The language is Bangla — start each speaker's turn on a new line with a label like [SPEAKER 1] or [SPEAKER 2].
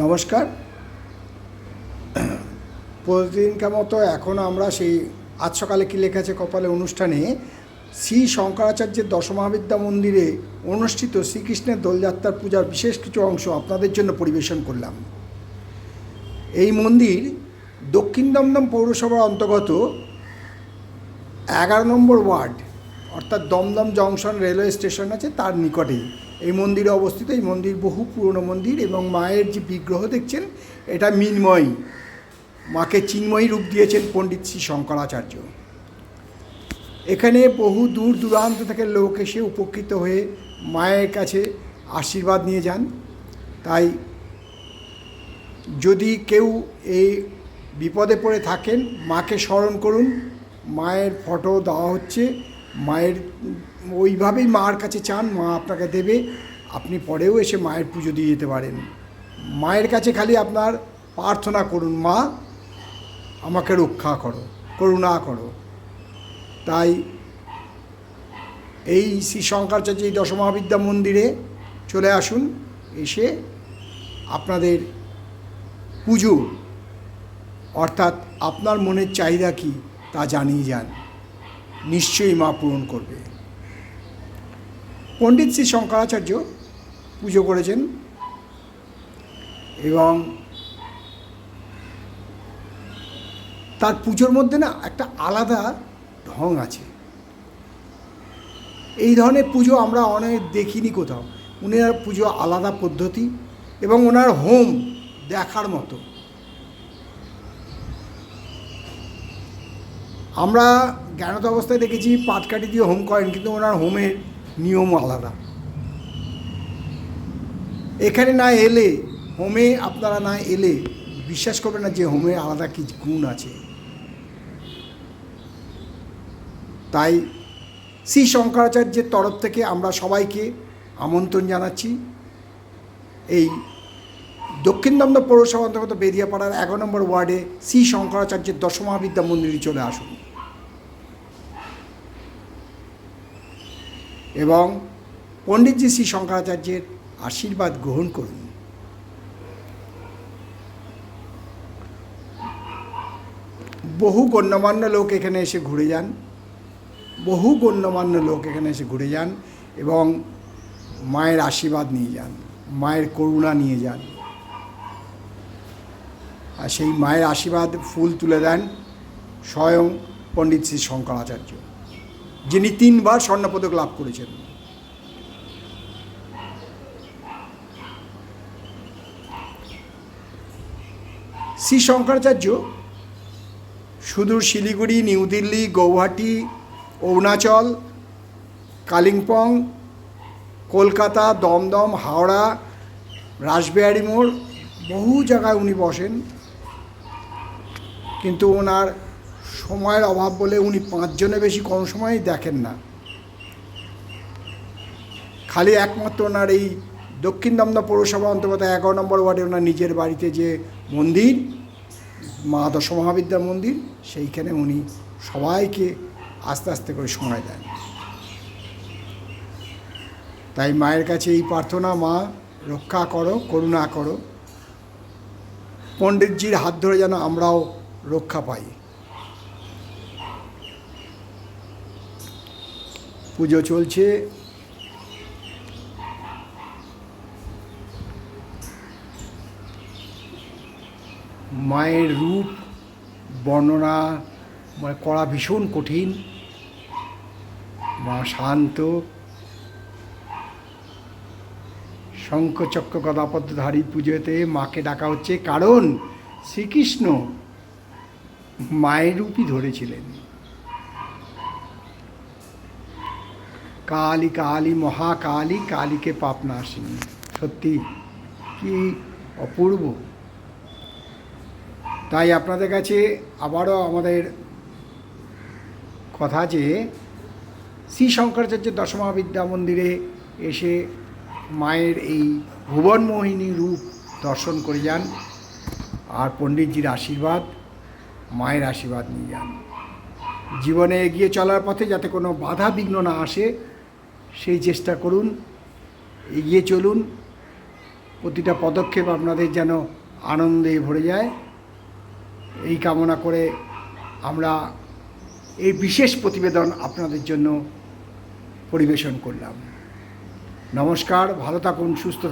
[SPEAKER 1] নমস্কার। প্রতিদিনকার মতো এখন আমরা সেই আজ সকালে কী লেখা কপালে অনুষ্ঠানে, শ্রী শঙ্করাচার্যের দশমহাবিদ্যা মন্দিরে অনুষ্ঠিত শ্রীকৃষ্ণের দোলযাত্রার পূজার বিশেষ কিছু অংশ আপনাদের জন্য পরিবেশন করলাম। এই মন্দির দক্ষিণ দমদম পৌরসভার অন্তর্গত এগারো নম্বর ওয়ার্ড, অর্থাৎ দমদম জংশন রেলওয়ে স্টেশন আছে, তার নিকটেই। এই মন্দিরে অবস্থিত, এই মন্দির বহু পুরনো মন্দির এবং মায়ের যে বিগ্রহ দেখছেন, এটা মিনময়ী। মাকে চিন্ময়ী রূপ দিয়েছেন পণ্ডিত শ্রী শঙ্করাচার্য। এখানে বহু দূর দূরান্ত থেকে লোক এসে উপকৃত হয়ে মায়ের কাছে আশীর্বাদ নিয়ে যান। তাই যদি কেউ এই বিপদে পড়ে থাকেন, মাকে স্মরণ করুন। মায়ের ফটো দেওয়া হচ্ছে। মায়ের, ওইভাবেই মার কাছে চান, মা আপনাকে দেবে, আপনি পরেও এসে মায়ের পুজো দিয়ে যেতে পারেন। মায়ের কাছে খালি আপনার প্রার্থনা করুন, মা, আমাকে রক্ষা করো, করুণা করো। তাই এই শ্রী শঙ্করাচার্য এই দশমহাবিদ্যা মন্দিরে চলে আসুন, এসে আপনাদের পুজো, অর্থাৎ আপনার মনের চাহিদা কি তা জানিয়ে যান। নিশ্চয়ই মা পূরণ করবে। পণ্ডিত শ্রী শঙ্করাচার্য পুজো করেছেন এবং তার পুজোর মধ্যে না একটা আলাদা ঢং আছে। এই ধরনের পুজো আমরা অনেক দেখিনি কোথাও। উনার পুজো আলাদা পদ্ধতি এবং ওনার হোম দেখার মতো। আমরা জ্ঞানত অবস্থায় দেখেছি পাটকাঠি দিয়ে হোম করেন, কিন্তু ওনার হোমের নিয়ম আলাদা। এখানে না এলে হোমে আপনারা না এলে, বিশ্বাস করবেন না যে হোমে আলাদা কি গুণ আছে। তাই শ্রী শঙ্করাচার্যের তরফ থেকে আমরা সবাইকে আমন্ত্রণ জানাচ্ছি। এই দক্ষিণ দমদম পৌরসভা অন্তর্গত বেরিয়াপাড়ার এগারো নম্বর ওয়ার্ডে শ্রী শঙ্করাচার্যের দশমহাবিদ্যা মন্দিরে চলে আসুন। এবং পণ্ডিতজি শ্রী শঙ্করাচার্যের আশীর্বাদ গ্রহণ করুন। বহু গণ্যমান্য লোক এখানে এসে ঘুরে যান। বহু গণ্যমান্য লোক এখানে এসে ঘুরে যান এবং মায়ের আশীর্বাদ নিয়ে যান, মায়ের করুণা নিয়ে যান। আর সেই মায়ের আশীর্বাদ ফুল তুলে দেন স্বয়ং পণ্ডিত শ্রী শঙ্করাচার্য। যিনি তিনবার স্বর্ণপদক লাভ করেছেন। শ্রী শঙ্করাচার্য, সুদূর শিলিগুড়ি, নিউ দিল্লি, গৌহাটি, অরুণাচল, কালিম্পং, কলকাতা, দমদম, হাওড়া, রাসবিহারী মোড়, বহু জায়গায় উনি বসেন। কিন্তু ওনার সময়ের অভাব বলে উনি পাঁচজনে বেশি কম সময়ই দেখেন না। খালি একমাত্র ওনার এই দক্ষিণ দমদম পৌরসভা অন্তর্গত এগারো নম্বর ওয়ার্ডে ওনার নিজের বাড়িতে যে মন্দির, মা দশমহাবিদ্যার মন্দির, সেইখানে উনি সবাইকে আস্তে আস্তে করে সময় দেন। তাই মায়ের কাছে এই প্রার্থনা, মা, রক্ষা করো, করুণা করো। পণ্ডিতজির হাত ধরে যেন আমরাও রক্ষা পাই। পুজো চলছে। মায়ের রূপ, বর্ণনা মানে করা ভীষণ কঠিন। মা শান্ত। শঙ্খচক্র গদাপদ্মধারী পুজোতে মাকে ডাকা হচ্ছে কারণ শ্রীকৃষ্ণ মায়ের রূপই ধরেছিলেন। কালী কালী, মহাকালী, কালীকে পাপ নাশিনী। সত্যি, কি অপূর্ব। তাই আপনাদের কাছে আবারও আমাদের কথা যে, শ্রী শঙ্করাচার্যের দশমহাবিদ্যা মন্দিরে এসে মায়ের এই ভুবনমোহিনী রূপ দর্শন করে যান আর পণ্ডিতজির আশীর্বাদ, মায়ের আশীর্বাদ নিয়ে যান। জীবনে এগিয়ে চলার পথে যাতে কোনো বাধা বিঘ্ন না আসে সেই চেষ্টা করুন, এগিয়ে চলুন। প্রতিটা পদক্ষেপ আপনাদের যেন আনন্দে ভরে যায়। এই কামনা করে আমরা এই বিশেষ প্রতিবেদন আপনাদের জন্য পরিবেশন করলাম। নমস্কার, ভালো থাকুন, সুস্থ থাকুন।